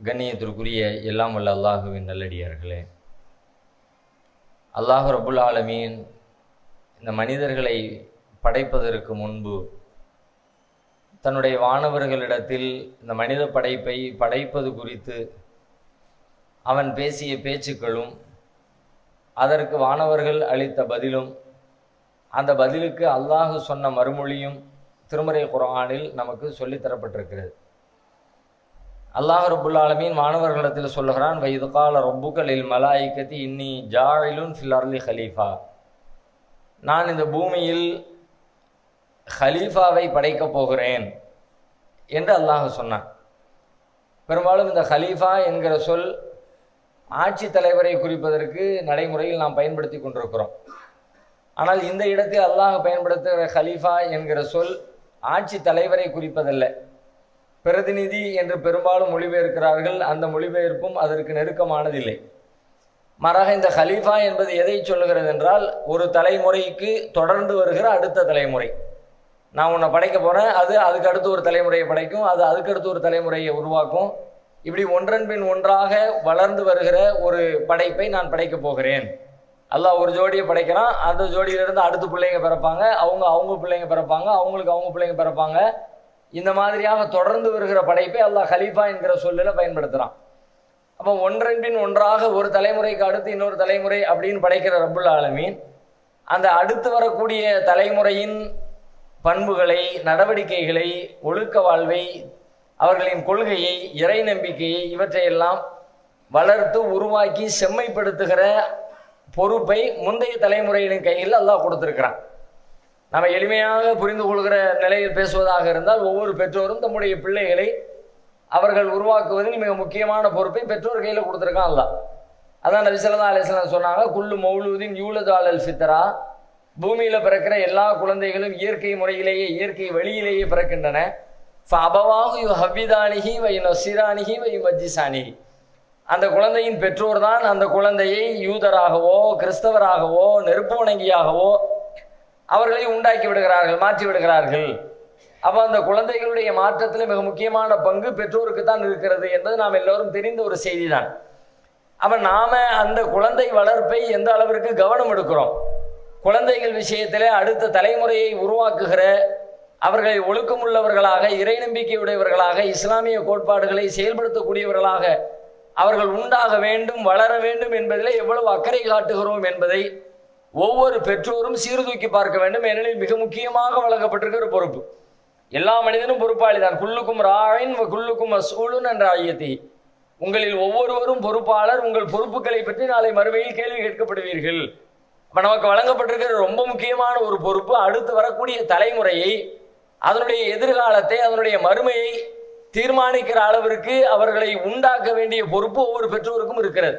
கண்ணியத்திற்குரிய எல்லாம் வல்ல அல்லாஹுவின் நல்லடியார்களே. அல்லாஹ் ரபுல் ஆலமீன் இந்த மனிதர்களை படைப்பதற்கு முன்பு தன்னுடைய வானவர்களிடத்தில் இந்த மனித படைப்பை படைப்பது குறித்து அவன் பேசிய பேச்சுக்களும் அதற்கு வானவர்கள் அளித்த பதிலும் அந்த பதிலுக்கு அல்லாஹு சொன்ன மறுமொழியும் திருமறை குரானில் நமக்கு சொல்லித்தரப்பட்டிருக்கிறது அல்லாஹ் ரபுல் ஆலமீன் மாணவர்களிடத்தில் சொல்லுகிறான் வைது கால ரொப்புகளில் மலாய்க்கத்தி இன்னி ஜாயிலுன் ஃபில் அர்லி ஹலீஃபா. நான் இந்த பூமியில் ஹலீஃபாவை படைக்கப் போகிறேன் என்று அல்லாஹ் சொன்னான். பெரும்பாலும் இந்த ஹலீஃபா என்கிற சொல் ஆட்சி தலைவரை குறிப்பதற்கு நடைமுறையில் நாம் பயன்படுத்தி கொண்டிருக்கிறோம். ஆனால் இந்த இடத்தில் அல்லாஹ் பயன்படுத்துகிற ஹலீஃபா என்கிற சொல் ஆட்சி தலைவரை குறிப்பதல்ல. பிரதிநிதி என்று பெரும்பாலும் மொழிபெயர்க்கிறார்கள். அந்த மொழிபெயர்ப்பும் அதற்கு நெருக்கமானதில்லை. மாறாக இந்த ஹலீஃபா என்பது எதை சொல்லுகிறது என்றால் ஒரு தலைமுறைக்கு தொடர்ந்து வருகிற அடுத்த தலைமுறை. நான் உன்னை படைக்க போகிறேன் அது அதுக்கு அடுத்து ஒரு தலைமுறையை படைக்கும். அது அதுக்கடுத்து ஒரு தலைமுறையை உருவாக்கும். இப்படி ஒன்றன் பின் ஒன்றாக வளர்ந்து வருகிற ஒரு படைப்பை நான் படைக்க போகிறேன். அல்லாஹ் ஒரு ஜோடியை படைக்கிறான். அந்த ஜோடியிலிருந்து அடுத்த பிள்ளைங்க பிறப்பாங்க. அவங்க அவங்க பிள்ளைங்க பிறப்பாங்க. அவங்களுக்கு அவங்க பிள்ளைங்க பிறப்பாங்க. இந்த மாதிரியாக தொடர்ந்து வருகிற படைப்பை அல்லாஹ் ஹலீஃபா என்கிற சொல்லில் பயன்படுத்துகிறான் அப்போ ஒன்றன் பின் ஒன்றாக ஒரு தலைமுறைக்கு அடுத்து இன்னொரு தலைமுறை அப்படின்னு படைக்கிற ரப்புல் ஆலமீன் அந்த அடுத்து வரக்கூடிய தலைமுறையின் பண்புகளை நடவடிக்கைகளை ஒழுக்க வாழ்வை அவர்களின் கொள்கையை இறை நம்பிக்கையை இவற்றையெல்லாம் வளர்த்து உருவாக்கி செம்மைப்படுத்துகிற பொறுப்பை முந்தைய தலைமுறையினின் கையில் அல்லாஹ் கொடுத்துருக்கிறான். நம்ம எளிமையாக புரிந்து கொள்கிற நிலையில் பேசுவதாக இருந்தால் ஒவ்வொரு பெற்றோரும் தம்முடைய பிள்ளைகளை அவர்கள் உருவாக்குவதில் மிக முக்கியமான பொறுப்பை பெற்றோர் கையில் கொடுத்துருக்கான் அல்ல அதான் நபிசல்லா அலிஸ்லாம் சொன்னாங்க குல்லு மௌலூதின் யூலது அலல் ஃபித்ரா. பூமியில் பிறக்கிற எல்லா குழந்தைகளும் இயற்கை முறையிலேயே இயற்கை வழியிலேயே பிறக்கின்றன. அபவாகு யு ஹவ்விதானிகி வை நசிரானிகி வை மஜ்ஜிசானிகி அந்த குழந்தையின் பெற்றோர் தான் அந்த குழந்தையை யூதராகவோ கிறிஸ்தவராகவோ நெருப்பு வணங்கியாகவோ அவர்களை உண்டாக்கி விடுகிறார்கள் மாற்றி விடுகிறார்கள். அப்போ அந்த குழந்தைகளுடைய மாற்றத்தில் மிக முக்கியமான பங்கு பெற்றோருக்கு தான் இருக்கிறது என்பது நாம் எல்லோரும் தெரிந்த ஒரு செய்தி தான் அப்போ நாம் அந்த குழந்தை வளர்ப்பை எந்த அளவிற்கு கவனம் எடுக்கிறோம்? குழந்தைகள் விஷயத்தில் அடுத்த தலைமுறையை உருவாக்குகிற அவர்களை ஒழுக்கமுள்ளவர்களாக இறை நம்பிக்கையுடையவர்களாக இஸ்லாமிய கோட்பாடுகளை செயல்படுத்தக்கூடியவர்களாக அவர்கள் உண்டாக வேண்டும் வளர வேண்டும் என்பதில் எவ்வளவு அக்கறை காட்டுகிறோம் என்பதை ஒவ்வொரு பெற்றோரும் சீர்தூக்கி பார்க்க வேண்டும். ஏனெனில் மிக முக்கியமாக வழங்கப்பட்டிருக்கிற பொறுப்பு. எல்லா மனிதனும் பொறுப்பாளி தான் குல்லுக்கும் ராயின் குல்லுக்கும் சூழன் என்ற ஐயத்தி உங்களில் ஒவ்வொருவரும் பொறுப்பாளர். உங்கள் பொறுப்புகளை பற்றி நாளை மறுமையில் கேள்வி கேட்கப்படுவீர்கள். இப்போ நமக்கு வழங்கப்பட்டிருக்கிற ரொம்ப முக்கியமான ஒரு பொறுப்பு அடுத்து வரக்கூடிய தலைமுறையை அதனுடைய எதிர்காலத்தை அதனுடைய மறுமையை தீர்மானிக்கிற அளவிற்கு அவர்களை உண்டாக்க வேண்டிய பொறுப்பு ஒவ்வொரு பெற்றோருக்கும் இருக்கிறது.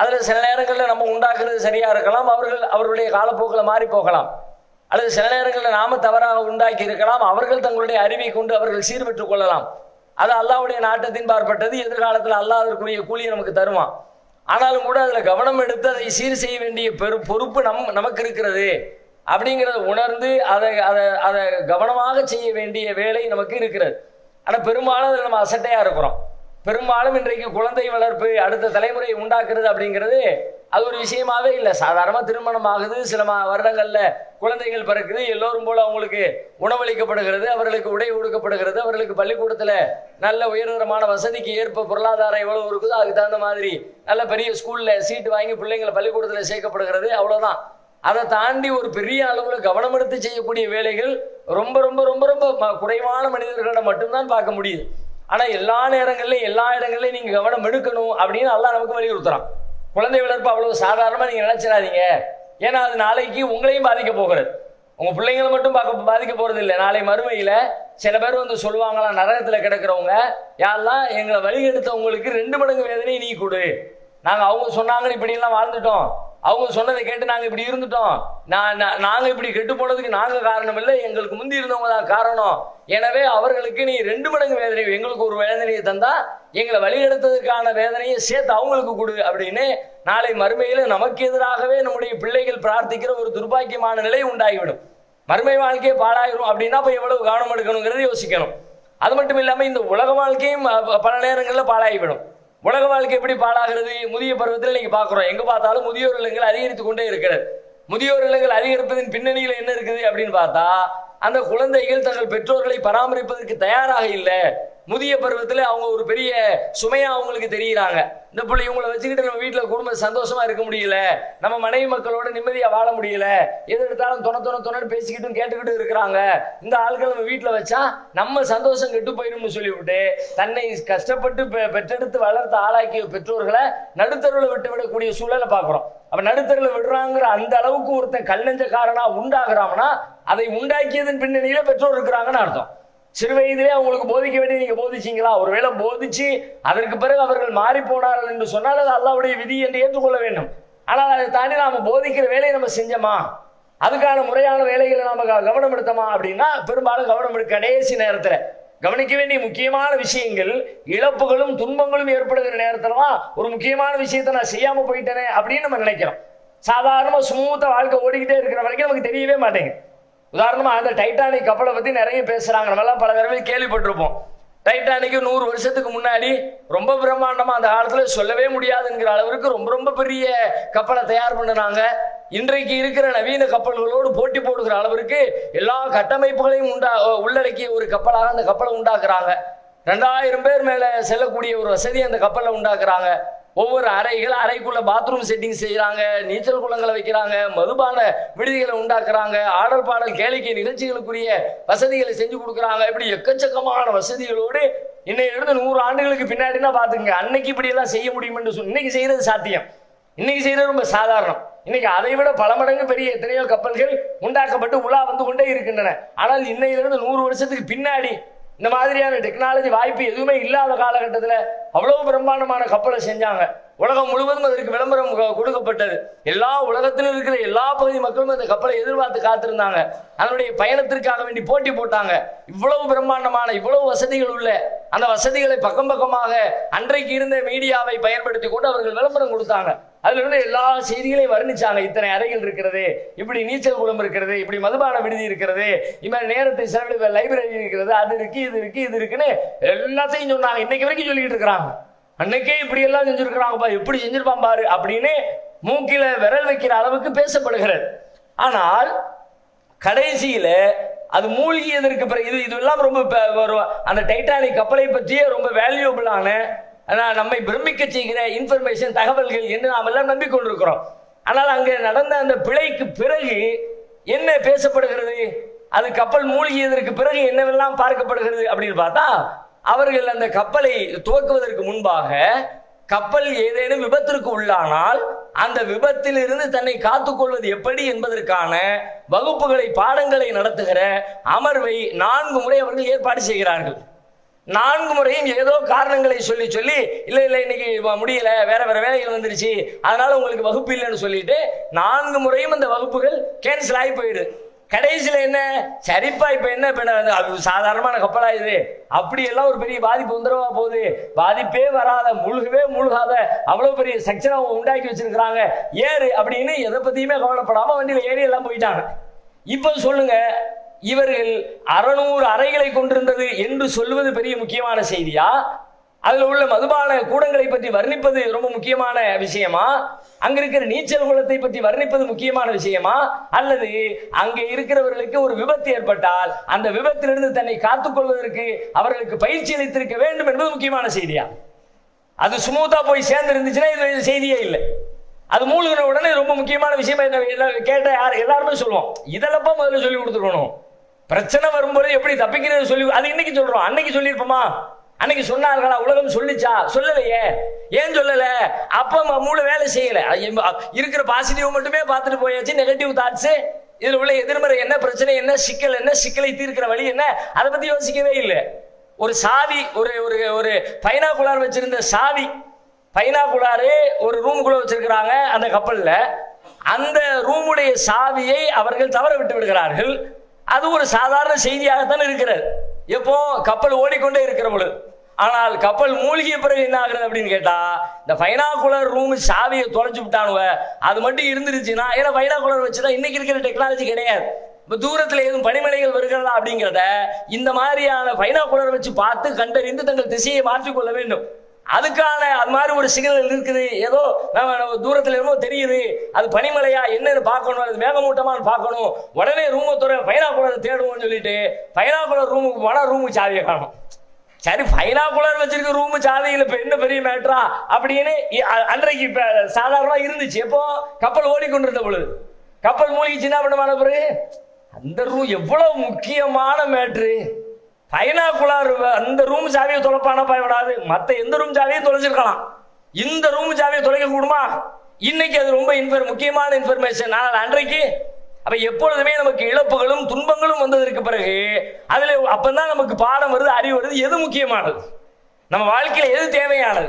அதில் சில நேரங்களில் நம்ம உண்டாக்குறது சரியாக இருக்கலாம் அவர்கள் அவர்களுடைய காலப்போக்கில் மாறி போகலாம். அல்லது சில நேரங்களில் நாம தவறாக உண்டாக்கி இருக்கலாம் அவர்கள் தங்களுடைய அறிவை கொண்டு அவர்கள் சீர்பெற்றுக் கொள்ளலாம். அது அல்லாவுடைய நாட்டத்தின் பார்ப்பட்டது எதிர்காலத்தில் அல்லாஹ் அதற்குரிய கூலியை நமக்கு தருவான். ஆனாலும் கூட அதில் கவனம் எடுத்து அதை சீர் செய்ய வேண்டிய பெரு பொறுப்பு நம் நமக்கு இருக்கிறது. அப்படிங்கிறத உணர்ந்து அதை அதை அதை கவனமாக செய்ய வேண்டிய வேலை நமக்கு இருக்கிறது. ஆனால் பெரும்பாலும் அதில் நம்ம அசட்டையாக இருக்கிறோம். பெரும்பாலும் இன்றைக்கு குழந்தை வளர்ப்பு அடுத்த தலைமுறையை உண்டாக்குறது அப்படிங்கிறது அது ஒரு விஷயமாவே இல்லை. சாதாரணமாக திருமணம் ஆகுது சில மா வருடங்களில் குழந்தைகள் பிறக்குது எல்லோரும் போல அவங்களுக்கு உணவளிக்கப்படுகிறது அவர்களுக்கு உடை கொடுக்கப்படுகிறது அவர்களுக்கு பள்ளிக்கூடத்தில் நல்ல உயர்தரமான வசதிக்கு ஏற்ப பொருளாதாரம் எவ்வளவு இருக்குதோ அதுக்கு தகுந்த மாதிரி நல்ல பெரிய ஸ்கூலில் சீட்டு வாங்கி பிள்ளைங்களை பள்ளிக்கூடத்தில் சேர்க்கப்படுகிறது அவ்வளோதான் அதை தாண்டி ஒரு பெரிய அளவில் கவனம் எடுத்து செய்யக்கூடிய வேலைகள் ரொம்ப ரொம்ப ரொம்ப ரொம்ப குறைவான மனிதர்களிடம் மட்டும்தான் பார்க்க முடியுது. ஆனால் எல்லா நேரங்கள்லையும் எல்லா இடங்கள்லையும் நீங்கள் கவனம் எடுக்கணும் அப்படின்னு எல்லாம் நமக்கு வலியுறுத்துறான். குழந்தை வளர்ப்பு அவ்வளவு சாதாரணமாக நீங்கள் நினைச்சிடாதீங்க. ஏன்னா அது நாளைக்கு உங்களையும் பாதிக்க போகிறது. உங்கள் பிள்ளைங்களை மட்டும் பார்க்க பாதிக்க போகிறது இல்லை. நாளை மறுமையில் சில பேர் வந்து சொல்லுவாங்களாம் நரகத்துல கிடக்கிறவங்க யாரெல்லாம் எங்களை வழி எடுத்தவங்களுக்கு ரெண்டு மடங்கு வேதனையை நீ கொடு. நாங்கள் அவங்க சொன்னாங்கன்னு இப்படிலாம் வாழ்ந்துட்டோம். அவங்க சொன்னதை கேட்டு நாங்கள் இப்படி இருந்துட்டோம். நான் நாங்கள் இப்படி கெட்டு போனதுக்கு நாங்கள் காரணம் இல்லை எங்களுக்கு முந்தி இருந்தவங்க தான் காரணம். எனவே அவர்களுக்கு நீ ரெண்டு மடங்கு வேதனை எங்களுக்கு ஒரு வேதனையை தந்தா எங்களை வழிநடத்ததுக்கான வேதனையை சேர்த்து அவங்களுக்கு கொடு அப்படின்னு நாளை மறுமையில் நமக்கு எதிராகவே நம்முடைய பிள்ளைகள் பிரார்த்திக்கிற ஒரு துர்பாக்கியமான நிலை உண்டாகிவிடும். மறுமை வாழ்க்கையை பாழாயிரும் அப்படின்னா இப்போ எவ்வளவு கவனம் எடுக்கணுங்கிறத யோசிக்கணும். அது மட்டும் இல்லாம இந்த உலக வாழ்க்கையும் பல நேரங்களில் பாழாகிவிடும். உலக வாழ்க்கை எப்படி பாழாகிறது? முதிய பருவத்தில் நீங்க பாக்குறோம் எங்க பார்த்தாலும் முதியோர் இல்லங்கள் அதிகரித்து கொண்டே இருக்கிறது. முதியோர் இல்லங்கள் அதிகரிப்பதன் பின்னணியில் என்ன இருக்குது அப்படின்னு பார்த்தா அந்த குழந்தைகள் தங்கள் பெற்றோர்களை பராமரிப்பதற்கு தயாராக இல்லை. முதிய பருவத்தில் அவங்க ஒரு பெரிய சுமையா அவங்களுக்கு தெரியுறாங்க. இந்த பிள்ளை இவங்களை வச்சுக்கிட்டு நம்ம வீட்டில் குடும்ப சந்தோஷமா இருக்க முடியல. நம்ம மனைவி மக்களோட நிம்மதியா வாழ முடியல. எது எடுத்தாலும் தொண தொண தொணன்னு பேசிக்கிட்டும் கேட்டுக்கிட்டு இருக்கிறாங்க. இந்த ஆட்கள் நம்ம வீட்டில் வச்சா நம்ம சந்தோஷம் கெட்டு போயிடும்னு சொல்லிவிட்டு தன்னை கஷ்டப்பட்டு பெ- பெற்றெடுத்து வளர்த்த ஆளாக்கிய பெற்றோர்களை நடுத்தருவில் விட்டு விடக்கூடிய சூழலை பார்க்குறோம். அப்ப நடுத்தருவில் விடுறாங்கிற அந்த அளவுக்கு ஒருத்தன் கல்லஞ்சக்காரனா உண்டாகிறான்னா அதை உண்டாக்கியதன் பின்னணியில பெற்றோர் இருக்கிறாங்கன்னு அர்த்தம். சிறு வயதிலே அவங்களுக்கு போதிக்க வேண்டிய நீங்க போதிச்சீங்களா? ஒருவேளை போதிச்சு அதற்கு பிறகு அவர்கள் மாறி போனார்கள் என்று சொன்னால் அது அல்லாவுடைய விதி என்று ஏற்றுக்கொள்ள வேண்டும். ஆனால் அதை தாண்டி நாம போதிக்கிற வேலையை நம்ம செஞ்சோமா? அதுக்கான முறையான வேலைகளை நாம கவனம் எடுத்தோமா அப்படின்னா பெரும்பாலும் கவனம் எடுக்க கடைசி நேரத்துல கவனிக்க வேண்டிய முக்கியமான விஷயங்கள் இழப்புகளும் துன்பங்களும் ஏற்படுகிற நேரத்துல தான் ஒரு முக்கியமான விஷயத்தை நான் செய்யாம போயிட்டேனே அப்படின்னு நம்ம நினைக்கிறோம். சாதாரணமா சுமூத்த வாழ்க்கை ஓடிக்கிட்டே இருக்கிற வரைக்கும் நமக்கு தெரியவே மாட்டேங்குது. உதாரணமாக அந்த டைட்டானிக் கப்பலை பற்றி நிறைய பேசுகிறாங்க நம்மலாம் பல தடவை கேள்விப்பட்டிருப்போம். டைட்டானிக்கு நூறு வருஷத்துக்கு முன்னாடி ரொம்ப பிரம்மாண்டமாக அந்த காலத்தில் சொல்லவே முடியாதுங்கிற அளவிற்கு ரொம்ப ரொம்ப பெரிய கப்பலை தயார் பண்ணுனாங்க. இன்றைக்கு இருக்கிற நவீன கப்பல்களோடு போட்டி போடுகிற அளவிற்கு எல்லா கட்டமைப்புகளையும் உண்டா உள்ளடக்கிய ஒரு கப்பலாக அந்த கப்பலை உண்டாக்குறாங்க. ரெண்டாயிரம் பேர் மேலே செல்லக்கூடிய ஒரு வசதி அந்த கப்பலில் உண்டாக்குறாங்க. ஒவ்வொரு அறைகள் அறைக்குள்ள பாத்ரூம் செட்டிங் செய்யறாங்க நீச்சல் குளங்களை வைக்கிறாங்க மதுபான விடுதிகளை உண்டாக்குறாங்க ஆடல் பாடல் கேளிக்கை நிகழ்ச்சிகளுக்குரிய வசதிகளை செஞ்சு கொடுக்குறாங்க. இப்படி எக்கச்சக்கமான வசதிகளோடு இன்னையிலிருந்து நூறு ஆண்டுகளுக்கு பின்னாடினா பாத்துங்க அன்னைக்கு இப்படி எல்லாம் செய்ய முடியும்னு சொல்லி இன்னைக்கு செய்யறது சாத்தியம். இன்னைக்கு செய்யறது ரொம்ப சாதாரணம். இன்னைக்கு அதை விட பல மடங்கு பெரிய எத்தனையோ கப்பல்கள் உண்டாக்கப்பட்டு உலா வந்து கொண்டே இருக்கின்றன. ஆனால் இன்னையிலிருந்து நூறு வருஷத்துக்கு பின்னாடி இந்த மாதிரியான டெக்னாலஜி வாய்ப்பு எதுவுமே இல்லாத காலகட்டத்தில் அவ்வளோ பிரம்மாண்டமான கப்பலை செஞ்சாங்க. உலகம் முழுவதும் அதற்கு விளம்பரம் கொடுக்கப்பட்டது. எல்லா உலகத்திலும் இருக்கிற எல்லா பகுதி மக்களும் அந்த கப்பலை எதிர்பார்த்து காத்திருந்தாங்க. அதனுடைய பயணத்திற்காக வேண்டி போட்டி போட்டாங்க. இவ்வளவு பிரம்மாண்டமான இவ்வளவு வசதிகள் உள்ள அந்த வசதிகளை பக்கம் பக்கமாக அன்றைக்கு இருந்த மீடியாவை பயன்படுத்தி கொண்டு அவர்கள் விளம்பரம் கொடுத்தாங்க. அதுல இருந்து எல்லா செய்திகளையும் வர்ணிச்சாங்க. இத்தனை அறைகள் இருக்கிறது இப்படி நீச்சல் குளம் இருக்கிறது இப்படி மதுபான விடுதி இருக்கிறது இவன் நேரத்தை செலவிட லைப்ரரி இருக்கிறது அது இருக்கு இது இருக்கு இது இருக்குன்னு எல்லாத்தையும் சொன்னாங்க. இன்னைக்கு வரைக்கும் சொல்லிக்கிட்டு இருக்கிறாங்க. அன்னைக்கே இப்படி எல்லாம் செஞ்சிருக்கிறாங்கப்பா எப்படி செஞ்சிருப்பான் பாரு அப்படின்னு மூக்கில விரல் வைக்கிற அளவுக்கு பேசப்படுகிறது ஆனால் கடைசியில அது மூழ்கியதற்கு பிறகு இது இதெல்லாம் ரொம்ப அந்த டைட்டானிக் கப்பலை பற்றியே ரொம்ப வேல்யூபிளான ஆனால் நம்மை பிரமிக்க செய்கிற இன்ஃபர்மேஷன் தகவல்கள் என்று நாம் எல்லாம் நம்பிக்கொண்டிருக்கிறோம். ஆனால் அங்கே நடந்த அந்த பிழைக்கு பிறகு என்ன பேசப்படுகிறது? அது கப்பல் மூழ்கியதற்கு பிறகு என்னவெல்லாம் பார்க்கப்படுகிறது அப்படின்னு பார்த்தா அவர்கள் அந்த கப்பலை துவக்குவதற்கு முன்பாக கப்பல் ஏதேனும் விபத்திற்கு உள்ளானால் அந்த விபத்தில் இருந்து தன்னை காத்துக்கொள்வது எப்படி என்பதற்கான வகுப்புகளை பாடங்களை நடத்துகிற அமர்வை நான்கு முறை அவர்கள் ஏற்பாடு செய்கிறார்கள். நான்கு முறையும் ஏதோ காரணங்களை சொல்லி சொல்லி இல்லை இல்லை இன்னைக்கு முடியல வேற வேற வேலைகள் வந்துருச்சு. அதனால உங்களுக்கு வகுப்பு இல்லைன்னு சொல்லிட்டு நான்கு முறையும் அந்த வகுப்புகள் கேன்சல் ஆகி போயிடுது கடைசியில் என்ன? சரிப்பா இப்போ என்ன இப்ப அது சாதாரணமான கப்பலா இது? அப்படியெல்லாம் ஒரு பெரிய பாதிப்பு வந்துடவா போகுது. பாதிப்பே வராத முழுகவே முழுகாத அவ்வளோ பெரிய செக்ஷனை உண்டாக்கி வச்சிருக்கிறாங்க. ஏறு அப்படின்னு எதை பத்தியுமே கவலைப்படாம வண்டியில் ஏறி எல்லாம் போயிட்டாங்க. இப்போ சொல்லுங்க இவர்கள் அறநூறு அறைகளை கொண்டிருந்தது என்று சொல்லுவது பெரிய முக்கியமான செய்தியா? அதில் உள்ள மதுபான கூடங்களை பற்றி வர்ணிப்பது ரொம்ப முக்கியமான விஷயமா? அங்க இருக்கிற நீச்சல் குளத்தை பற்றி வர்ணிப்பது முக்கியமான விஷயமா? அல்லது அங்கே இருக்கிறவர்களுக்கு ஒரு விபத்து ஏற்பட்டால் அந்த விபத்திலிருந்து தன்னை காத்துக்கொள்வதற்கு அவர்களுக்கு பயிற்சி அளித்திருக்க வேண்டும் என்பது முக்கியமான செய்தியா? அது சுமூத்தா போய் சேர்ந்து இருந்துச்சுன்னா இது செய்தியே இல்லை. அது மூழ்கின உடனே ரொம்ப முக்கியமான விஷயம் என்ன என்ன கேட்ட யார்? எல்லாருமே சொல்லுவோம் இதெல்லாம் முதல்ல சொல்லி கொடுத்துருக்கணும். பிரச்சனை வரும்போது எப்படி தப்பிக்கிறது சொல்லி அது இன்னைக்கு சொல்றோம். அன்னைக்கு சொல்லியிருப்போமா? அன்னைக்கு சொன்னார்களா? உலகம் சொல்லிச்சா? சொல்லலையே. ஏன் சொல்லல? அப்ப மூளை வேலை செய்யல. இருக்கிற பாசிட்டிவ் மட்டுமே பார்த்துட்டு போயாச்சு. நெகட்டிவ் தாட்ஸ் இதுல உள்ள எதிர்மறை என்ன பிரச்சனை என்ன சிக்கல் என்ன சிக்கலை தீர்க்கிற வழி என்ன? அதை பத்தி யோசிக்கவே இல்லை. ஒரு சாவி ஒரு ஒரு ஒரு பைனாகுலார் வச்சிருந்த சாவி பைனாகுலாரு ஒரு ரூமுக்குள்ள வச்சிருக்கிறாங்க அந்த கப்பல்ல. அந்த ரூமுடைய சாவியை அவர்கள் தவற விட்டு விடுகிறார்கள். அது ஒரு சாதாரண செய்தியாகத்தான் இருக்கிறது. எப்போ கப்பல் ஓடிக்கொண்டே இருக்கிற பொழுது. ஆனால் கப்பல் மூழ்கிய பிறகு என்ன ஆகுறது அப்படின்னு கேட்டா இந்த பைனாகுலர் ரூம் சாவியை தொலைச்சு விட்டானுவ அது மட்டும் இருந்துருச்சுன்னா ஏன்னா பைனாகுலர் வச்சுதான் இன்னைக்கு இருக்கிற டெக்னாலஜி கிடையாது. இப்போ தூரத்தில் எதுவும் பனிமலைகள் வருகிறதா அப்படிங்கிறத இந்த மாதிரியான பைனாகுலர் வச்சு பார்த்து கண்டறிந்து தங்கள் திசையை மாற்றிக்கொள்ள வேண்டும். அதுக்கான அது மாதிரி ஒரு சிக்னல் இருக்குது. ஏதோ நம்ம நம்ம தூரத்துல என்னமோ தெரியுது. அது பனிமலையா என்னன்னு பார்க்கணும். அது மேகமூட்டமான்னு பார்க்கணும். உடனே ரூமை துறை பைனாகுலர் தேடுவோம்னு சொல்லிட்டு பைனாகுலர் ரூமுக்கு போனா ரூமுக்கு சாவியை காணும். சரி பைனாகுலர் வச்சிருக்க ரூம் சாவியில் இப்ப என்ன பெரிய மேட்ரா அப்படின்னு இ- அன்றைக்கு இப்ப சாதாரணமா இருந்துச்சு. எப்போ? கப்பல் ஓடிக்கொண்டிருந்த பொழுது. கப்பல் மூழ்கிச்சுன்னா என்ன பண்ண பிறகு அந்த ரூம் எவ்வளவு முக்கியமான மேட்ரு? பைனாக்குலார் அந்த ரூம் சாவியை தொலைப்பானப்பா விடாது. மற்ற எந்த ரூம் சாவியும் தொலைச்சிருக்கலாம் இந்த ரூம் சாவியை தொலைக்க கூடுமா? இன்னைக்கு அது ரொம்ப இன்ஃபர் முக்கியமான இன்ஃபர்மேஷன் ஆனால் அன்றைக்கு அப்ப எப்பொழுதுமே நமக்கு இழப்புகளும் துன்பங்களும் வந்ததற்கு பிறகு அதுல அப்பதான் நமக்கு பாடம் வருது அறிவு வருது. எது முக்கியமானது? நம்ம வாழ்க்கையில எது தேவையானது?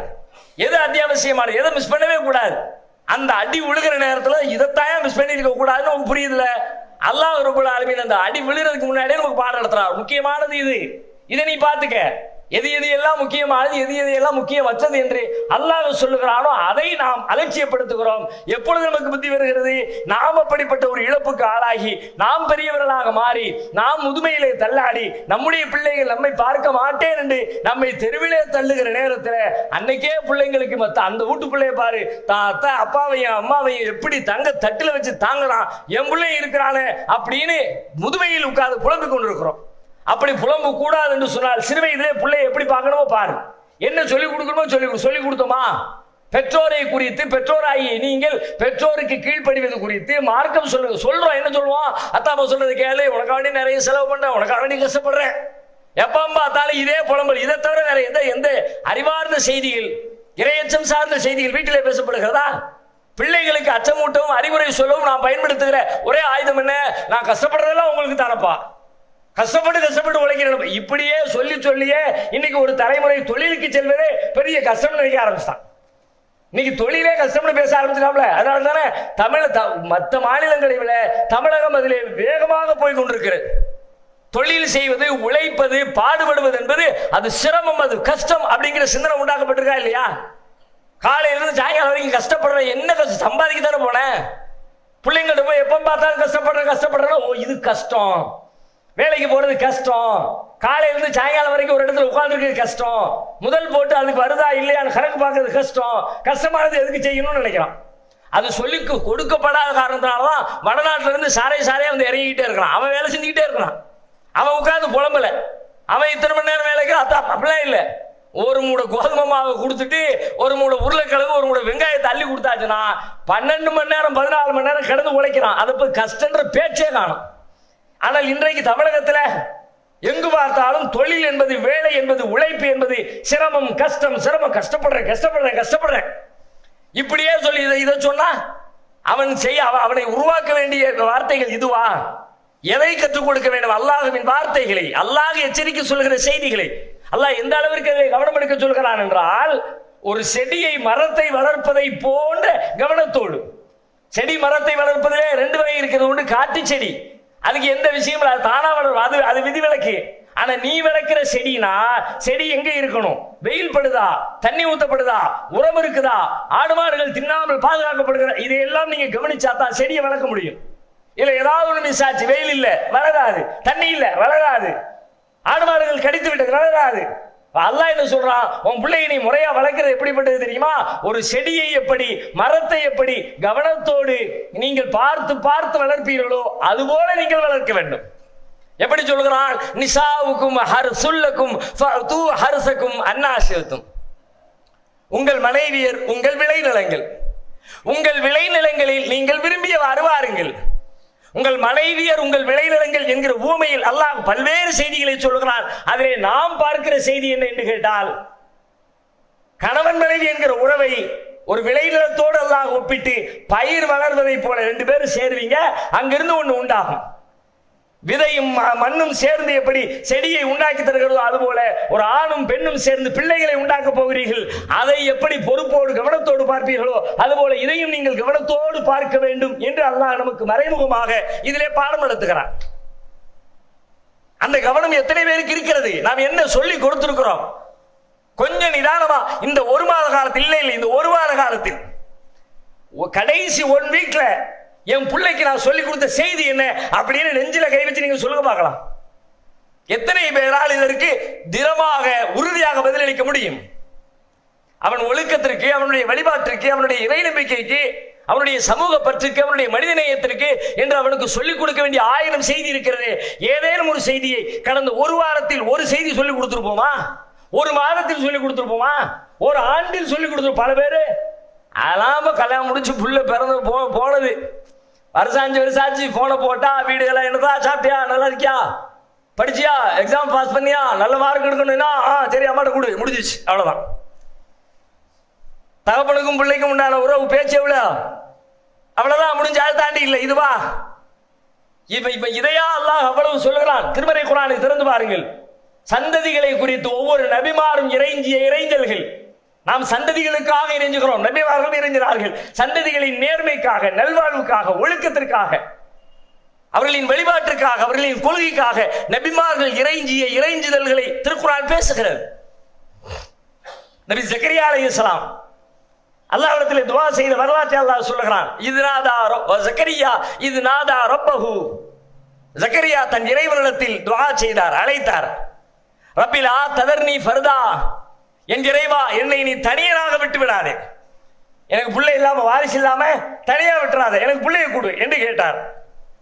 எது அத்தியாவசியமானது? எதை மிஸ் பண்ணவே கூடாது? அந்த அடி விழுகிற நேரத்துல இதைத்தான் மிஸ் பண்ணிருக்க கூடாதுன்னு நமக்கு புரியுதுல அல்லாஹ் ரபுல் ஆலமின் அந்த அடி விழுறதுக்கு முன்னாடியே நமக்கு பாடம் நடத்துறாரு. முக்கியமானது இது. இதை நீ பாத்துக்க எது எது எல்லாம் முக்கியமானது எது எது எல்லாம் முக்கியமற்றது என்று அல்லாஹ் சொல்லுகிறானோ அதை நாம் அலட்சியப்படுத்துகிறோம். எப்பொழுது நமக்கு புத்தி வருகிறது? நாம் அப்படிப்பட்ட ஒரு இழப்புக்கு ஆளாகி நாம் பெரியவர்களாக மாறி நாம் முதுமையிலே தள்ளாடி நம்முடைய பிள்ளைகள் நம்மை பார்க்க மாட்டேன் என்று நம்மை தெருவிலே தள்ளுகிற நேரத்தில் அன்னைக்கே பிள்ளைங்களுக்கு மத்த அந்த வீட்டு பிள்ளைய பாரு தாத்தா அத்தா அப்பாவையும் அம்மாவையும் எப்படி தங்க தட்டில் வச்சு தாங்கலாம் என் பிள்ளை இருக்கிறானே அப்படின்னு முதுமையில் உட்கார்ந்து புலம்பிக் கொண்டிருக்கிறோம். அப்படி புலம்பு கூடாது என்று சொன்னால் சிறு வயதிலே பிள்ளை எப்படி பார்க்கணுமோ பாரு. என்ன சொல்லிக் கொடுக்கணுமோ சொல்லி சொல்லிக் கொடுத்தோமா? பெற்றோரை குறித்து பெற்றோராகிய நீங்கள் பெற்றோருக்கு கீழ்ப்படிவது குறித்து மார்க்கம் சொல்லுங்க சொல்றோம் என்ன சொல்லுவோம்? அத்தாப்பா சொல்றது கேளு உனக்காண்டி நிறைய செலவு பண்றேன் உனக்காக வேண்டி கஷ்டப்படுறேன். எப்ப பார்த்தாலும் இதே புலம்பல். இதை தவிர வேற எந்த எந்த அறிவார்ந்த செய்திகள் இரையச்சம் சார்ந்த செய்திகள் வீட்டிலே பேசப்படுகிறதா? பிள்ளைகளுக்கு அச்சமூட்டவும் அறிவுரை சொல்லவும் நான் பயன்படுத்துகிற ஒரே ஆயுதம் என்ன? நான் கஷ்டப்படுறதெல்லாம் உங்களுக்கு தானப்பா. கஷ்டப்பட்டு கஷ்டப்பட்டு உழைக்கிற இப்படியே சொல்லி சொல்லியே இன்னைக்கு ஒரு தலைமுறை தொழிலுக்கு செல்வதே பெரிய கஷ்டம் நினைக்க ஆரம்பிச்சிட்டான். இன்னைக்கு தொழிலே கஷ்டம்னு பேச ஆரம்பிச்சிட்டாப்ல. அதனால தானே தமிழ த- மற்ற மாநிலங்களை விட தமிழகம் அதிலே வேகமாக போய் கொண்டிருக்கிறது. தொழில் செய்வது உழைப்பது பாடுபடுவது என்பது அது சிரமம் அது கஷ்டம் அப்படிங்கிற சிந்தனை உண்டாக்கப்பட்டிருக்கா இல்லையா? காலையிலிருந்து சாயங்காலம் வரைக்கும் கஷ்டப்படுற என்ன கஷ்டம்? சம்பாதிக்க தானே போனேன். பிள்ளைங்கள்ட்ட போய் எப்போ பார்த்தாலும் கஷ்டப்படுறேன் கஷ்டப்படுறேன்னா ஓ இது கஷ்டம். வேலைக்கு போறது கஷ்டம். காலையிலேருந்து சாயங்காலம் வரைக்கும் ஒரு இடத்துல உட்கார்ந்துருக்கிறது கஷ்டம். முதல் போட்டு அதுக்கு வருதா இல்லையான்னு கணக்கு பார்க்கறது கஷ்டம். கஷ்டமானது எதுக்கு செய்யணும்னு நினைக்கிறான். அது சொல்லி கொடுக்கப்படாத காரணத்தினால தான் வடநாட்டுல இருந்து சாரை சாரையா வந்து இறங்கிக்கிட்டே இருக்கிறான். அவன் வேலை செஞ்சுக்கிட்டே இருக்கிறான். அவன் உட்காந்து புலம்பல. அவன் இத்தனை மணி நேரம் வேலைக்கு அதான் அப்படிலாம் இல்லை. ஒரு மூடை கோதுமை மாவை கொடுத்துட்டு ஒரு மூடை உருளைக்கிழங்கு ஒரு மூடை வெங்காயத்தை அள்ளி கொடுத்தாச்சுன்னா பன்னெண்டு மணி நேரம் பதினாலு மணி நேரம் கிடந்து உழைக்கிறான். அதை போய் கஷ்டன்ற பேச்சே காணும். ஆனால் இன்றைக்கு தமிழகத்தில் எங்கு பார்த்தாலும் தொழில் என்பது வேலை என்பது உழைப்பு என்பது சிரமம் கஷ்டம் சிரமம் கஷ்டப்படுறேன் கஷ்டப்படுறேன் கஷ்டப்படுறேன். இப்படியே சொல்லி இதை இதை சொன்னா அவன் செய்ய அவனை உருவாக்க வேண்டிய வார்த்தைகள் இதுவா? எதை கற்றுக் கொடுக்க வேண்டும்? அல்லாஹ்வின் வார்த்தைகளை அல்லாஹ் எச்சரிக்கை சொல்கிற செய்திகளை. அல்லாஹ் எந்த அளவிற்கு அதை கவனம் எடுக்க சொல்கிறான் என்றால் ஒரு செடியை மரத்தை வளர்ப்பதை போன்ற கவனத்தோடு. செடி மரத்தை வளர்ப்பதிலே ரெண்டு வகை இருக்கிறது. ஒன்று காட்டு செடி அதுக்கு எந்த விஷயமும் இல்லை, அது தானா வளரும். அது அது விதி விளக்கு ஆனா நீ வளர்க்கிற செடினா செடி எங்க இருக்கணும்? வெயில் படுதா? தண்ணி ஊத்தப்படுதா? உரம் இருக்குதா? ஆடு மாடுகள் தின்னாமல் பாதுகாக்கப்படுகிற இதையெல்லாம் நீங்க கவனிச்சா தான் செடியை வளர்க்க முடியும். இல்ல ஏதாவது ஒண்ணு மிஸ் ஆச்சு. வெயில் இல்ல வளராது. தண்ணி இல்ல வளராது. ஆடு மாடுகள் கடித்து விட்டது வளராது. அல்லாஹ் என்ன சொல்றான்? உன் பிள்ளையை நீ முறையா வளர்க்கிறது எப்படிப்பட்டது தெரியுமா? ஒரு செடியை எப்படி மரத்தை எப்படி கவனத்தோடு நீங்கள் பார்த்து பார்த்து வளர்ப்பீர்களோ அதுபோல நீங்கள் வளர்க்க வேண்டும். எப்படி சொல்கிறான்? நிசாவுக்கும் ஹர் சுல்லக்கும் தூ ஹர்சக்கும் அன்னாசியத்தும் உங்கள் மனைவியர் உங்கள் விளைநிலங்கள். உங்கள் விளைநிலங்களில் நீங்கள் விரும்பியவாறு வாருங்கள். உங்கள் மனைவியர் உங்கள் விளைநிலங்கள் என்கிற ஊமையில் அல்லாஹ் பல்வேறு செய்திகளை சொல்லுகிறான் அதிலே நாம் பார்க்கிற செய்தி என்ன என்று கேட்டால் கணவன் மனைவி என்கிற உறவை ஒரு விளைநிலத்தோடு அல்லாஹ் ஒப்பிட்டு பயிர் வளர்வதை போல ரெண்டு பேரும் சேருவீங்க அங்கிருந்து ஒன்று உண்டாகும். விதையும் மண்ணும் சேர்ந்து எப்படி செடியை உண்டாக்கி தருகிறதோ அதுபோல ஒரு ஆணும் பெண்ணும் சேர்ந்து பிள்ளைகளை உண்டாக்க போகிறீர்கள். அதை எப்படி பொறுப்போடு கவனத்தோடு பார்ப்பீர்களோ அதுபோல இதையும் நீங்கள் கவனத்தோடு பார்க்க வேண்டும் என்று அல்லாஹ் நமக்கு மறைமுகமாக இதிலே பாடம் நடத்துகிறான். அந்த கவனம் எத்தனை பேருக்கு இருக்கிறது? நாம் என்ன சொல்லி கொடுத்திருக்கிறோம்? கொஞ்சம் நிதானமா இந்த ஒரு மாத காலத்தில் இல்லை இல்லை இந்த ஒரு வார காலத்தில். கடைசி ஒன் வீக்ல என் பிள்ளைக்கு நான் சொல்லி கொடுத்த செய்தி என்ன அப்படின்னு நெஞ்சில கை வச்சு நீங்க சொல்லுங்க பார்க்கலாம். எத்தனை பேரால் இதற்கு திடமாக உறுதியாக பதிலளிக்க முடியும்? அவன் ஒழுக்கத்திற்கு அவனுடைய வழிபாட்டிற்கு அவனுடைய இறை நம்பிக்கைக்கு அவனுடைய சமூக பற்றுக்கு அவனுடைய மனிதநேயத்திற்கு என்று அவனுக்கு சொல்லிக் கொடுக்க வேண்டிய ஆயிரம் செய்தி இருக்கிறது. ஏதேனும் ஒரு செய்தியை கடந்த ஒரு வாரத்தில் ஒரு செய்தி சொல்லி கொடுத்துருப்போமா? ஒரு மாதத்தில் சொல்லி கொடுத்துருப்போமா? ஒரு ஆண்டில் சொல்லி கொடுத்துருப்போம். பல பேர். அலாம கல்யாணம் முடிச்சு புள்ள பிறந்து போ போனது. வருஷாஞ்சு வருஷாச்சு போனை போட்டா வீடுகளை என்னதா சாப்பிட்டியா? நல்லா இருக்கியா? படிச்சியா? எக்ஸாம் பாஸ் பண்ணியா? நல்ல மார்க் எடுக்கணும்னா ஆ சரி அம்மாட்ட கொடு. முடிஞ்சிச்சு அவ்வளோதான் தகப்பனுக்கும் பிள்ளைக்கும் உண்டான உறவு பேச்சு எவ்வளோ அவ்வளோதான் முடிஞ்ச அதை தாண்டி இல்லை. இதுவா இப்ப இப்ப இதையா அல்லாஹ் அவ்வளவு சொல்லுகிறான். திருமறை குரானை திறந்து பாருங்கள். சந்ததிகளை குறித்து ஒவ்வொரு நபிமாரும் இறைஞ்சிய இறைஞ்சல்கள். நாம் சந்ததிகளுக்காக இறைஞ்சுகிறோம் நபிமார்களும் இறைஞ்சினார்கள் சந்ததிகளின் நேர்மைக்காக நல்வாழ்வுக்காக ஒழுக்கத்திற்காக அவர்களின் வழிபாட்டிற்காக அவர்களின் கொள்கைக்காக நபிமார்கள் இறைஞ்சிய இறைஞ்சுதல்களை திருக்குறான் பேசுகிறது. நபி ஜக்கரியா அலைஹிஸ்ஸலாம் அல்லாஹ்விடத்தில் துவா செய்த வரலாற்றை அல்லாஹ் சொல்லுகிறான். இது நாதா ரொ- ஜக்கரியா இது நாதா ரப்பஹு. ஜக்கரியா தன் இறைவனிடத்தில் துவா செய்தார் அழைத்தார். ரப்பிலா ததர்னி ஃபர்தா. என் இறைவா என்னை நீ தனியனாக விட்டு விடாதே எனக்கு பிள்ளை இல்லாம வாரிசு இல்லாம தனியா விட்டுறாத. எனக்கு பிள்ளையை கொடு என்று கேட்டார்.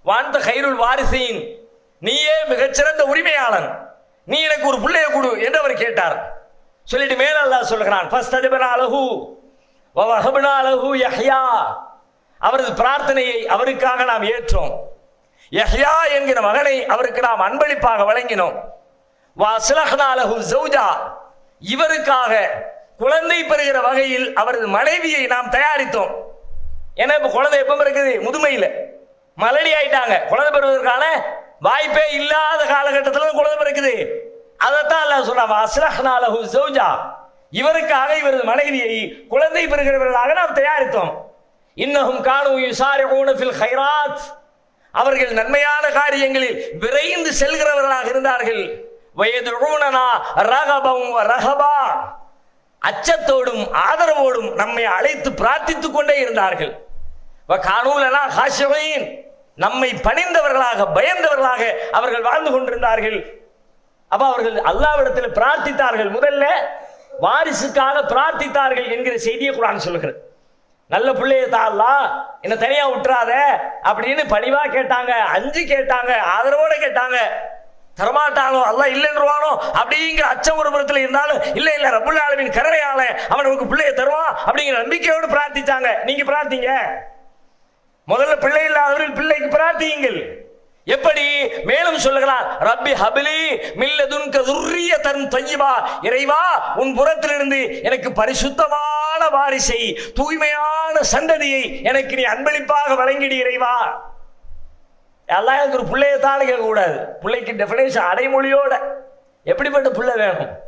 வாழ்ந்த கைருள் வாரிசையின் நீயே மிகச்சிறந்த உரிமையாளன். நீ எனக்கு ஒரு பிள்ளையை கொடு என்று அவர் கேட்டார். சொல்லிட்டு மேல அல்லாஹ் சொல்லுகிறான் ஃபர்ஸ்ட் அதிபனா அலஹு வஹபனா அழகு யஹ்யா. அவரது பிரார்த்தனையை அவருக்காக நாம் ஏற்றோம். யஹ்யா என்கிற மகனை அவருக்கு நாம் அன்பளிப்பாக வழங்கினோம். வாசிலஹ்னா அலஹு ஜௌஜா. இவருக்காக குழந்தை பெறுகிற வகையில் அவரது மனைவியை நாம் தயாரித்தோம். ஏன்னா இப்ப குழந்தை எப்ப இருக்குது முதுமையில். மலடி ஆயிட்டாங்க. குழந்தை பெறுவதற்கான வாய்ப்பே இல்லாத காலகட்டத்தில் குழந்தை பிறக்குது. அதைத்தான் அல்லாஹ் சொல்றான் அஸ்லஹ்னா லஹு இவருக்காக இவரது மனைவியை குழந்தை பெறுகிறவர்களாக நாம் தயாரித்தோம். இன்னகும் காணும் யுசாரிஊன ஃபில் ஹைராத் அவர்கள் நன்மையான காரியங்களில் விரைந்து செல்கிறவர்களாக இருந்தார்கள். வயதுனா ரகபம் ரகபா. அச்சத்தோடும் ஆதரவோடும் நம்மை அழைத்து பிரார்த்தித்துக் கொண்டே இருந்தார்கள் காணூலனா ஹாஷவீன் நம்மை பணிந்தவர்களாக பயந்தவர்களாக அவர்கள் வாழ்ந்து கொண்டிருந்தார்கள். அப்ப அவர்கள் அல்லாவிடத்தில் பிரார்த்தித்தார்கள். முதல்ல வாரிசுக்காக பிரார்த்தித்தார்கள் என்கிற செய்தியை குரான் சொல்லுகிறது. நல்ல பிள்ளைய தாள்லா என்ன தனியா விட்டுறாத அப்படின்னு பணிவா கேட்டாங்க அஞ்சு கேட்டாங்க ஆதரவோட கேட்டாங்க. தரமாட்டானோ? அல்ல இல்லைன்றுவானோ அப்படிங்கிற அச்சம் ஒரு புறத்தில் இருந்தாலும் இல்ல இல்ல ரபுல் ஆலமின் கருணையால அவன் நமக்கு பிள்ளைய தருவான் அப்படிங்கிற நம்பிக்கையோடு பிரார்த்திச்சாங்க. நீங்க பிரார்த்திங்க? முதல்ல பிள்ளை இல்லாதவர்கள் பிள்ளைக்கு பிரார்த்தியுங்கள். எப்படி? மேலும் சொல்லுகிறான் ரப்பி ஹபிலி மில்லதுன்க துர்ரிய தன் தையபா இறைவா உன் புறத்திலிருந்து எனக்கு பரிசுத்தமான வாரிசை தூய்மையான சந்ததியை எனக்கு நீ அன்பளிப்பாக வழங்கிடு இறைவா. எல்லாம் எனக்கு ஒரு பிள்ளையை தான் கேட்கக்கூடாது பிள்ளைக்கு டெஃபினேஷன் அடைமொழியோட எப்படிப்பட்ட பிள்ளை வேணும்?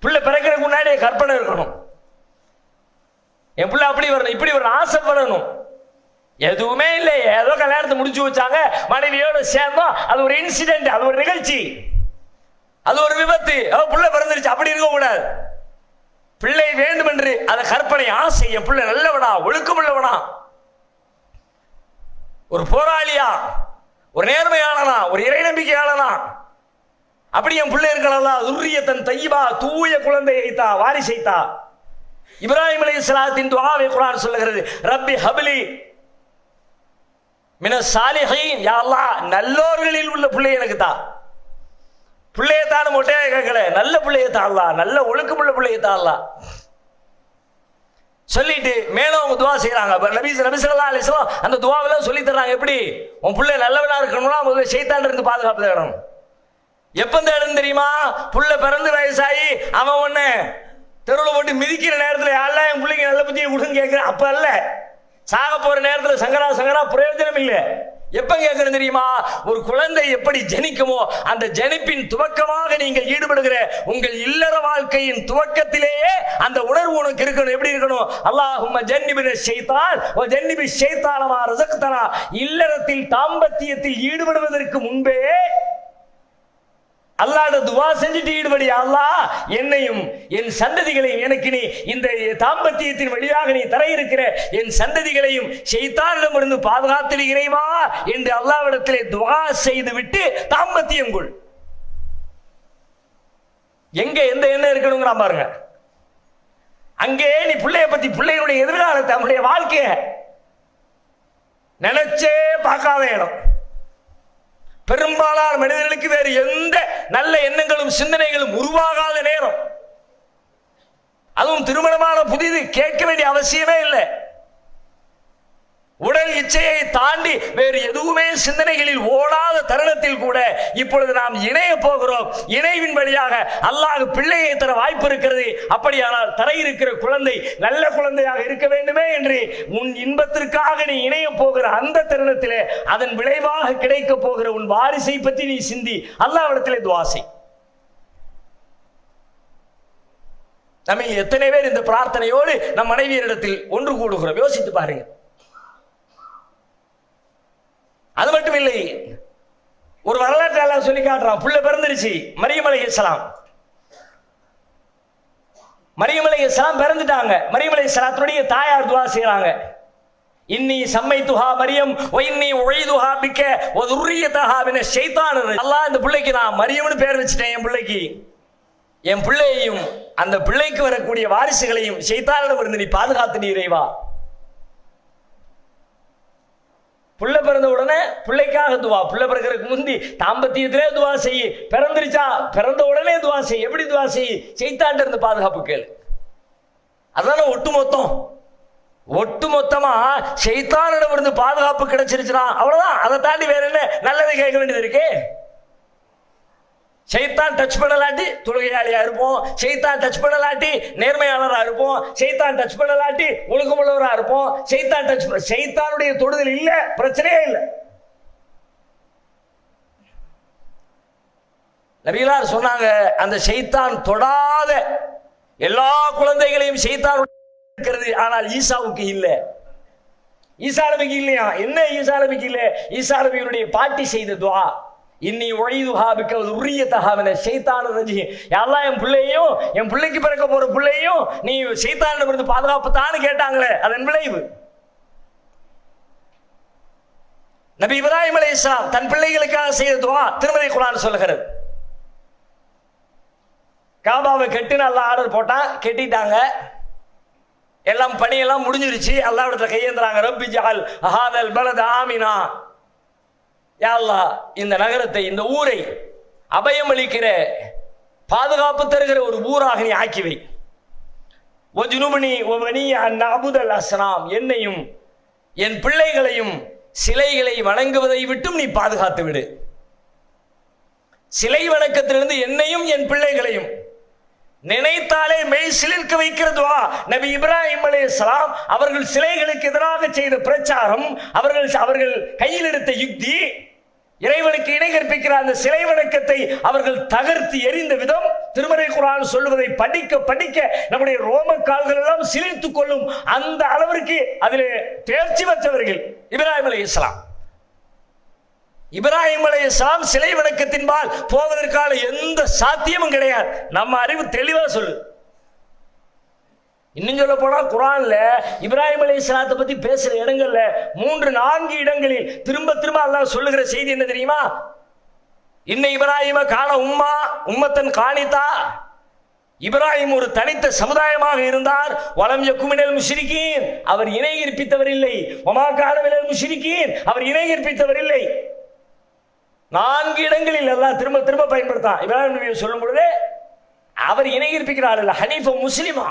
பிள்ளை பிறக்கிறதுக்கு முன்னாடி கற்பனை இருக்கணும். என் பிள்ளை அப்படி வரணும் இப்படி வரணும் ஆசைப்படணும். எதுவுமே இல்லை. ஏதோ கல்யாணத்தை முடிச்சு வச்சாங்க மனைவியோட சேர்ந்தோம். அது ஒரு இன்சிடென்ட் அது ஒரு நிகழ்ச்சி. அது ஒரு விபத்து. ஓ, புள்ள பிறந்துருச்சு. அப்படி இருக்க கூடாது. பிள்ளை வேண்டும் என்று அதை கற்பனை ஆசை. என் பிள்ளை நல்லவனா ஒழுக்கமுள்ளவனா. ஒரு போராளியா ஒரு நேர்மையாளனா ஒரு இறை நம்பிக்கையாளனா? அப்படி என் பிள்ளை இருக்கலாம் துர்ரிய தன் தையபா தூய குழந்தையை தா வாரிசைத்தா இப்ராஹிம் அலி இஸ்லாத்தின் துவாவை குரான் சொல்லுகிறது ரப்பி ஹபிலி மின சாலிஹீன் யா நல்லோர்களில் உள்ள பிள்ளை எனக்கு தா. பிள்ளைய தான் மொட்டையாக கேட்கல நல்ல பிள்ளைய தான்லா நல்ல ஒழுக்கமுள்ள பிள்ளைய தான்லா சொல்லிட்டு மேலும் அவங்க துவா செய்யறாங்க அப்ப நபி நபி ஸல்லல்லாஹு அந்த துவாவெல்லாம் சொல்லி தர்றாங்க. எப்படி? உன் பிள்ளை நல்லவனா இருக்கணும்னா முதல்ல ஷைத்தான் இருந்து பாதுகாப்பு தேடணும். எப்போ தேடணும் தெரியுமா? புள்ள பிறந்து வயசாகி அவன் ஒண்ணு தெருவில் போட்டு மிதிக்கிற நேரத்தில் யாரெல்லாம் என் பிள்ளைங்க நல்ல புத்தியை கொடுன்னு கேட்குறேன் அப்போ அல்ல. சாக போகிற நேரத்தில் சங்கரா சங்கரா பிரயோஜனம் இல்லை. எப்ப கேட்கறது தெரியுமா? ஒரு குழந்தை எப்படி ஜனிக்குமோ அந்த ஜனிப்பின் துவக்கமாக நீங்கள் ஈடுபடுகிற உங்கள் இல்லற வாழ்க்கையின் துவக்கத்திலேயே அந்த உணர்வு உனக்கு இருக்கணும். எப்படி இருக்கணும்? அல்லாஹும் ஜன்னிபின ஷைத்தான் ஓ ஜன்னிபி ஷைத்தானமா ரசக்தனா இல்லறத்தில் தாம்பத்தியத்தில் ஈடுபடுவதற்கு முன்பே அல்லாட துவா செஞ்சுட்டு ஈடுபடி அல்லாஹ். என்னையும் என் சந்ததிகளையும் எனக்கு நீ இந்த தாம்பத்தியத்தின் வழியாக நீ தர இருக்கிற என் சந்ததிகளையும் செய்தாரிடமிருந்து பாதுகாத்து இறைவா என்று அல்லாவிடத்திலே துவா செய்து விட்டு தாம்பத்தியம் கொள். எங்க எந்த எண்ணம் இருக்கணுங்கிறான் பாருங்க. அங்கே நீ பிள்ளைய பத்தி பிள்ளைகளுடைய எதிர்காலத்தை அவனுடைய வாழ்க்கைய நினைச்சே பார்க்காத இடம். பெரும்பாலான மனிதர்களுக்கு வேறு எந்த நல்ல எண்ணங்களும் சிந்தனைகளும் உருவாகாத நேரம். அதுவும் திருமணமான புதிது கேட்க வேண்டிய அவசியமே இல்லை. உடல் இச்சையை தாண்டி வேறு எதுவுமே சிந்தனைகளில் ஓடாத தருணத்தில் கூட இப்பொழுது நாம் இணைய போகிறோம். இணைவின் வழியாக அல்லாஹ் பிள்ளையை தர வாய்ப்பு இருக்கிறது. அப்படியானால் தர இருக்கிற குழந்தை நல்ல குழந்தையாக இருக்க வேண்டுமே என்று உன் இன்பத்திற்காக நீ இணைய போகிற அந்த தருணத்திலே அதன் விளைவாக கிடைக்க போகிற உன் வாரிசை பற்றி நீ சிந்தி. அல்லாவிடத்திலே துவாசை நம்ம எத்தனை பேர் இந்த பிரார்த்தனையோடு நம் மனைவியரிடத்தில் ஒன்று கூடுகிறோம். யோசித்து பாருங்க அது மட்டும் இல்லை ஒரு வரலாற்று சொல்லி காட்டுறான். புள்ள பிறந்துருச்சு. மரியமலை இஸ்லாம் மரியமலை இஸ்லாம் பிறந்துட்டாங்க. மரியமலை இஸ்லாத்துடைய தாயார் துவா செய்யறாங்க இன்னி சம்மை துஹா மரியம் ஒயின்னி ஒழிதுஹா பிக்க ஒரு உரியத்தஹா வின ஷைத்தான் அல்லாஹ் இந்த பிள்ளைக்கு நான் மரியம்னு பேர் வச்சுட்டேன் என் பிள்ளைக்கு. என் பிள்ளையையும் அந்த பிள்ளைக்கு வரக்கூடிய வாரிசுகளையும் ஷைத்தானிடம் இருந்து நீ பாதுகாத்து நீ இறைவா. புள்ள பிறந்த உடனே பிள்ளைக்காக துவா. புள்ள பிறக்கிறதுக்கு முந்தி தாம்பத்தியத்திலே துவா செய்ய பிறந்துருச்சா? பிறந்த உடனே துவா செய். எப்படி துவா செய்? செய்தாண்ட இருந்து பாதுகாப்பு கேளு. அதான ஒட்டு மொத்தம் ஒட்டு மொத்தமா செய்தானிடம் இருந்து பாதுகாப்பு கிடைச்சிருச்சுனா அவ்வளவுதான். அதை தாண்டி வேற என்ன? நல்லதை கேட்க வேண்டியது இருக்கே. செய்தான் டச் பண்ணலாட்டி தொழுகையாளியா இருப்போம். செய்தான் டச் பண்ணலாட்டி நேர்மையாளரா இருப்போம். செய்தான் டச் பண்ணலாட்டி ஒழுக்கமுள்ளவராக இருப்போம். செய்தான் டச் செய்தானுடைய தொடுதல் இல்ல பிரச்சனையே இல்லை. நபிகளார் சொன்னாங்க அந்த செய்தான் தொடாத எல்லா குழந்தைகளையும் செய்தான் இருக்கிறது ஆனால் ஈசாவுக்கு இல்லை. ஈசா நபிக்கு இல்லையா? என்ன ஈசா நபிக்கு இல்லை? ஈசா நபியினுடைய பாட்டி செய்த துவா. இன்னி ஒழிதுஹாபிக்க உரியத்தகாவின சைத்தான ரஜி எல்லாம் என் பிள்ளையும் என் பிள்ளைக்கு பிறக்க போற பிள்ளையும் நீ செய்தானிடம் இருந்து பாதுகாப்பு தான்னு கேட்டாங்களே அதன் விளைவு. நபி இப்ராஹிம் அலை இஸ்லாம் தன் பிள்ளைகளுக்காக செய்த துவா திருமலை குரான் சொல்லுகிறது. காபாவை கெட்டு நல்லா ஆர்டர் போட்டான் கெட்டிட்டாங்க. எல்லாம் பணியெல்லாம் முடிஞ்சிருச்சு. எல்லா இடத்துல கையேந்துறாங்க. ரப்பி ஜால் அஹாதல் பலத ஆமினா. யாழ்லா இந்த நகரத்தை இந்த ஊரை அபயம் அளிக்கிற பாதுகாப்பு தருகிற ஒரு ஊராக நீ ஆக்கி வை. ஒஜுனுமணி ஒவனி அபுதல் அஸ்லாம் என்னையும் என் பிள்ளைகளையும் சிலைகளை வணங்குவதை விட்டும் நீ பாதுகாத்து விடு. சிலை வணக்கத்திலிருந்து என்னையும் என் பிள்ளைகளையும் நினைத்தாலே மெய் சிலிர்க்க வைக்கிறதுவா நபி இப்ராஹிம் சலாம் அவர்கள் சிலைகளுக்கு எதிராக செய்த பிரச்சாரம் அவர்கள் அவர்கள் கையில் எடுத்த யுக்தி இறைவனுக்கு இணை கற்பிக்கிற அந்த சிலை வணக்கத்தை அவர்கள் தகர்த்து எரிந்த விதம் திருமறை குரான் சொல்வதை படிக்க படிக்க நம்முடைய ரோம கால்கள் எல்லாம் சிலிர்த்து கொள்ளும் அந்த அளவிற்கு அதில் தேர்ச்சி பெற்றவர்கள் இப்ராஹிம் அலி இஸ்லாம் இப்ராஹிம் அலை இஸ்லாம் சிலை வணக்கத்தின்பால் போவதற்கான எந்த சாத்தியமும் கிடையாது. நம்ம அறிவு தெளிவா சொல்லு. இன்னும் சொல்ல போனா குரான்ல இப்ராஹிம் அலி இஸ்லாத்தை பத்தி பேசுற இடங்கள்ல மூன்று நான்கு இடங்களில் திரும்ப திரும்ப அல்லாஹ் சொல்லுகிற செய்தி என்ன தெரியுமா? இன்ன இப்ராஹிம காண உம்மா உம்மத்தன் காணித்தா. இப்ராஹிம் ஒரு தனித்த சமுதாயமாக இருந்தார். வளம் யக்குமினல் முஷிரிக்கீன் அவர் இணை இருப்பித்தவர் இல்லை. ஒமா காணவினல் முஷிரிக்கீன் அவர் இணை இருப்பித்தவர் இல்லை. நான்கு இடங்களில் எல்லாம் திரும்ப திரும்ப பயன்படுத்தான் இப்ராஹிம் நபியை சொல்லும் பொழுது அவர் இணையிருப்பிக்கிறார் கற்பிக்கிறார் இல்ல ஹனீஃப முஸ்லிமா.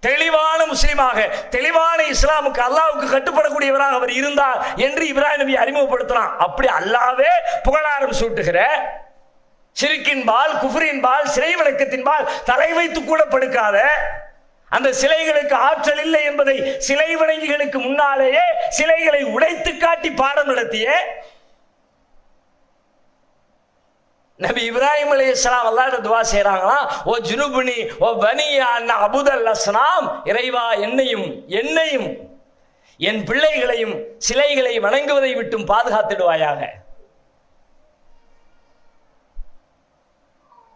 தெளிவான முஸ்லிமாக தெளிவான இஸ்லாமுக்கு அல்லாவுக்கு கட்டுப்படக்கூடியவராக அவர் இருந்தார் என்று இப்ராஹிம் நபி அறிமுகப்படுத்தலாம் அப்படி அல்லாவே புகழாரம் சூட்டுகிற சிரிக்கின் பால் குஃபரின் பால் சிறை பால் தலை வைத்து கூட படுக்காத அந்த சிலைகளுக்கு ஆற்றல் இல்லை என்பதை சிலை வணங்கிகளுக்கு முன்னாலேயே சிலைகளை உடைத்து காட்டி பாடம் நடத்திய நபி இப்ராஹிம் அலி இஸ்லாம் அல்லாட்ட துவா செய்யறாங்களாம் ஓ ஜுனுபுனி ஓ பனியா அபுதல் அஸ்லாம் இறைவா என்னையும் என்னையும் என் பிள்ளைகளையும் சிலைகளை வணங்குவதை விட்டும் பாதுகாத்திடுவாயாக.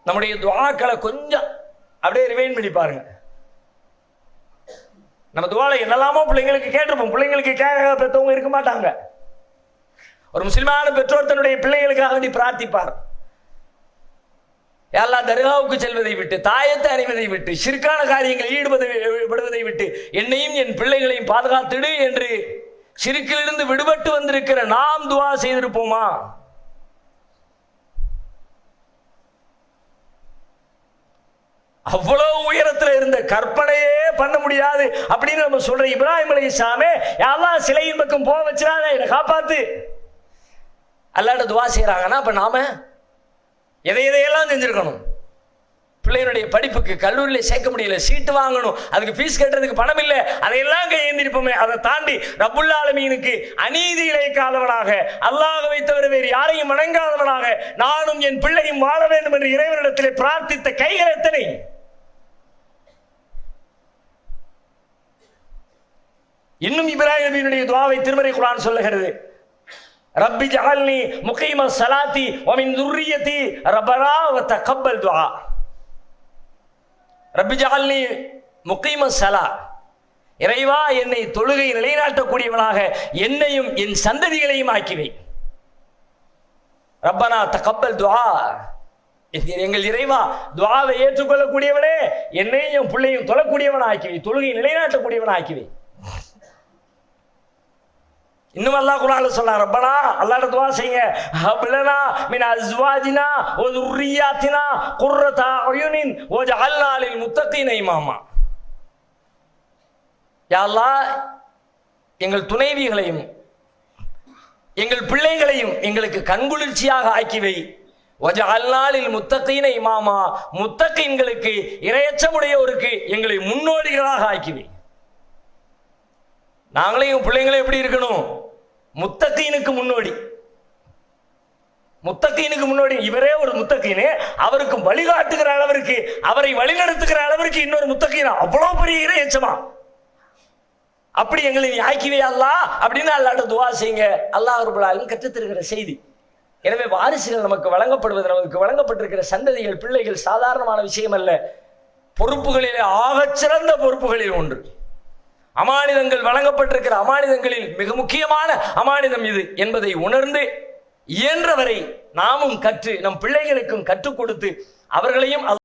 நம்முடைய துவாக்களை கொஞ்சம் அப்படியே ரிவைன் பண்ணி பாருங்க. நம்ம துவாலை என்னெல்லாமோ பிள்ளைங்களுக்கு கேட்டிருப்போம். பிள்ளைங்களுக்கு கேட்க பெற்றவங்க இருக்க மாட்டாங்க. ஒரு முஸ்லிமான பெற்றோர் தன்னுடைய பிள்ளைகளுக்காக வேண்டி பிரார்த்திப்பார். எல்லாம் தர்காவுக்கு செல்வதை விட்டு தாயத்தை அணிவதை விட்டு சிற்கான காரியங்கள் ஈடுபடுவதை விடுவதை விட்டு என்னையும் என் பிள்ளைகளையும் பாதுகாத்திடு என்று சிறுக்கிலிருந்து விடுபட்டு வந்திருக்கிற நாம் துவா செய்திருப்போமா? அவ்வளவு உயரத்துல இருந்த கற்பனையே பண்ண முடியாது அப்படின்னு நம்ம சொல்ற இப்ராஹிம் அலி இஸ்லாமே யாரெல்லாம் சிலையின் பக்கம் போக வச்சிடாத என்னை காப்பாத்து. அல்லாட்ட துவா செய்யறாங்கன்னா அப்ப நாம எதை எதையெல்லாம் செஞ்சுருக்கணும் பிள்ளைகளுடைய படிப்புக்கு கல்லூரியில் சேர்க்க முடியல சீட்டு வாங்கணும் அதுக்கு ஃபீஸ் கட்டுறதுக்கு பணம் இல்லை அதையெல்லாம் கையேந்திருப்போமே. அதை தாண்டி ரபுல்லாலமீனுக்கு அநீதி இழைக்காதவனாக அல்லாஹ் வைத்தவர் வேறு யாரையும் வணங்காதவனாக நானும் என் பிள்ளையும் வாழ வேண்டும் என்று இறைவனிடத்திலே பிரார்த்தித்த கைகள் எத்தனை? இன்னும் இப்ராஹிம் நபியினுடைய துவாவை திருமறை குரான் சொல்லுகிறது. ரப்பி ஜஹல்னி முகீம சலாத்தி ஒமின் துர்ரியத்தி ரப்பனா வ தகப்பல் துஆ. ரப்பி ஜஹல்னி முகீம சலா இறைவா என்னை தொழுகை நிலைநாட்டக்கூடியவனாக என்னையும் என் சந்ததிகளையும் ஆக்கிவை. ரப்பனா தக்கப்பல் துஆ. எங்கள் எங்கள் இறைவா துவாவை ஏற்றுக்கொள்ளக்கூடியவனே என்னையும் என் பிள்ளையும் தொழக்கூடியவன் ஆக்கிவை தொழுகை நிலைநாட்டக்கூடியவன் ஆக்கிவை இன்னும் அல்லா குரான் சொல்ல ரப்பனா அல்லாட துவா செய்யுங்க. ஹப்லனா மின் அஸ்வாஜினா ஒரு உரியாத்தினா குர்ரதா அயுனின் ஒரு அல்நாளில் முத்தத்தின் மாமா யாழ்லா எங்கள் துணைவிகளையும் எங்கள் பிள்ளைகளையும் எங்களுக்கு கண்குளிர்ச்சியாக ஆக்கிவை ஒஜ அல்நாளில் முத்தத்தீன இமாமா முத்தக்கீன்களுக்கு இரையச்சமுடையோருக்கு எங்களை முன்னோடிகளாக ஆக்கிவை வை நாங்களையும் பிள்ளைங்களும் எப்படி இருக்கணும்? முத்தத்தீனுக்கு முன்னோடி. முத்தத்தீனுக்கு முன்னோடி. இவரே ஒரு முத்தத்தீனு. அவருக்கு வழிகாட்டுகிற அளவிற்கு அவரை வழிநடத்துகிற அளவிற்கு இன்னொரு முத்தகீனா அவ்வளவு பெரிய எச்சமா? அப்படி எங்களை நீ ஆக்கிவே அல்லா. அப்படின்னு அல்லாட்ட துவா செய்யுங்க. அல்லாஹ் ரபுல்லாலும் கற்றுத்திருக்கிற செய்தி. எனவே வாரிசுகள் நமக்கு வழங்கப்படுவது நமக்கு வழங்கப்பட்டிருக்கிற சந்ததிகள் பிள்ளைகள் சாதாரணமான விஷயம் அல்ல. பொறுப்புகளிலே ஆகச்சிறந்த பொறுப்புகளில் ஒன்று. அமானிதங்கள் வழங்கப்பட்டிருக்கிற அமானிதங்களில் மிக முக்கியமான அமானிதம் இது என்பதை உணர்ந்து இயன்றவரை நாமும் கற்று நம் பிள்ளைகளுக்கும் கற்றுக் கொடுத்து அவர்களையும்